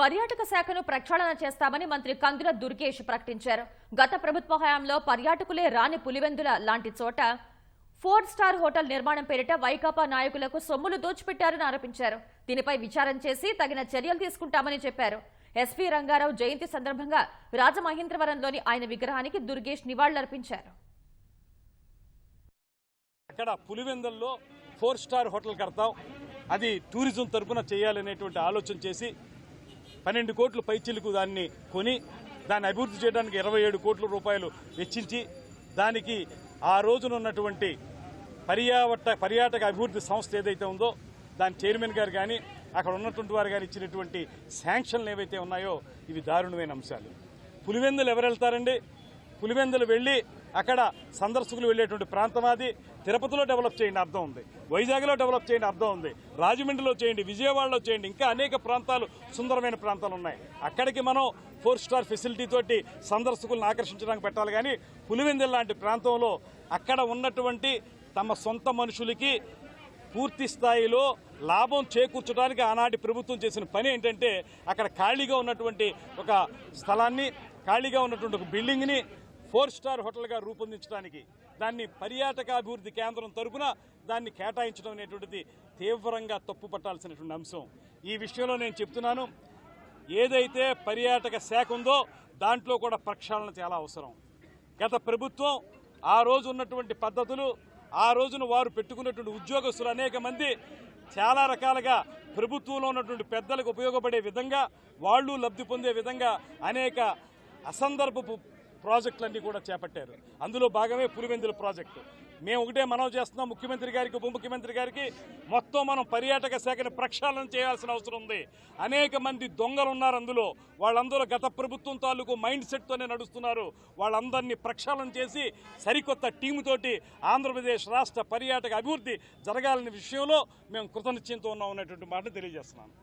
పర్యాటక శాఖను ప్రక్షాళన చేస్తామని మంత్రి కందుల దుర్గేష్ ప్రకటించారు. గత ప్రభుత్వ హయాంలో పర్యాటకులే రాని పులివెందుల లాంటి చోట ఫోర్ స్టార్ హోటల్ నిర్మాణం పేరిట వైకాపా నాయకులకు సొమ్ములు దోచిపెట్టారని ఆరోపించారు. దీనిపై విచారం చేసి తగిన చర్యలు తీసుకుంటామని చెప్పారు. ఎస్పీ రంగారావు జయంతి సందర్భంగా రాజమహేంద్రవరంలోని ఆయన విగ్రహానికి దుర్గేష్ నివాళులర్పించారు. అక్కడ పులివెందల్లో ఫోర్ స్టార్ హోటల్ కడతాం అది టూరిజం తరపున చేయాలనేటువంటి ఆలోచన చేసి పన్నెండు కోట్లు పైచిలకు దాన్ని కొని దాన్ని అభివృద్ధి చేయడానికి ఇరవై ఏడు కోట్ల రూపాయలు వెచ్చించి దానికి ఆ రోజున ఉన్నటువంటి పర్యావట పర్యాటక అభివృద్ధి సంస్థ ఏదైతే ఉందో దాని చైర్మన్ గారు కానీ అక్కడ ఉన్నటువంటి వారు కానీ ఇచ్చినటువంటి శాంక్షన్లు ఏవైతే ఉన్నాయో ఇవి దారుణమైన అంశాలు. పులివెందులు ఎవరు వెళ్తారండి? పులివెందులు వెళ్ళి అక్కడ సందర్శకులు వెళ్ళేటువంటి ప్రాంతం అది. తిరుపతిలో డెవలప్ చేయండి అర్థం ఉంది. వైజాగ్లో డెవలప్ చేయండి అర్థం ఉంది. రాజమండ్రిలో చేయండి విజయవాడలో చేయండి. ఇంకా అనేక ప్రాంతాలు సుందరమైన ప్రాంతాలు ఉన్నాయి. అక్కడికి మనం ఫోర్ స్టార్ ఫెసిలిటీ తోటి సందర్శకులను ఆకర్షించడానికి పెట్టాలి కానీ పులివెందుల లాంటి ప్రాంతంలో అక్కడ ఉన్నటువంటి తమ సొంత మనుషులకి పూర్తి స్థాయిలో లాభం చేకూర్చడానికి ఆనాటి ప్రభుత్వం చేసిన పని ఏంటంటే అక్కడ ఖాళీగా ఉన్నటువంటి ఒక స్థలాన్ని ఖాళీగా ఉన్నటువంటి ఒక బిల్డింగ్ని ఫోర్ స్టార్ హోటల్గా రూపొందించడానికి దాన్ని పర్యాటకాభివృద్ధి కేంద్రం తరపున దాన్ని కేటాయించడం అనేటువంటిది తీవ్రంగా తప్పు పట్టాల్సినటువంటి అంశం. ఈ విషయంలో నేను చెప్తున్నాను ఏదైతే పర్యాటక శాఖ ఉందో దాంట్లో కూడా ప్రక్షాళన చాలా అవసరం. గత ప్రభుత్వం ఆ రోజు ఉన్నటువంటి పద్ధతులు ఆ రోజున వారు పెట్టుకున్నటువంటి ఉద్యోగస్తులు అనేక మంది చాలా రకాలుగా ప్రభుత్వంలో ఉన్నటువంటి పెద్దలకు ఉపయోగపడే విధంగా వాళ్ళు లబ్ధి పొందే విధంగా అనేక అసందర్భపు ప్రాజెక్టులన్నీ కూడా చేపట్టారు. అందులో భాగమే పులివెందుల ప్రాజెక్టు. మేము ఒకటే మనవి చేస్తున్నాం ముఖ్యమంత్రి గారికి ఉప ముఖ్యమంత్రి గారికి మొత్తం మనం పర్యాటక శాఖను ప్రక్షాళన చేయాల్సిన అవసరం ఉంది. అనేక మంది దొంగలు ఉన్నారు అందులో. వాళ్ళందరూ గత ప్రభుత్వం తాలూకు మైండ్ సెట్తోనే నడుస్తున్నారు. వాళ్ళందరినీ ప్రక్షాళన చేసి సరికొత్త టీముతోటి ఆంధ్రప్రదేశ్ రాష్ట్ర పర్యాటక అభివృద్ధి జరగాలనే విషయంలో మేము కృతనిశ్చయంతో ఉన్నాం అనేటువంటి మాటను తెలియజేస్తున్నాను.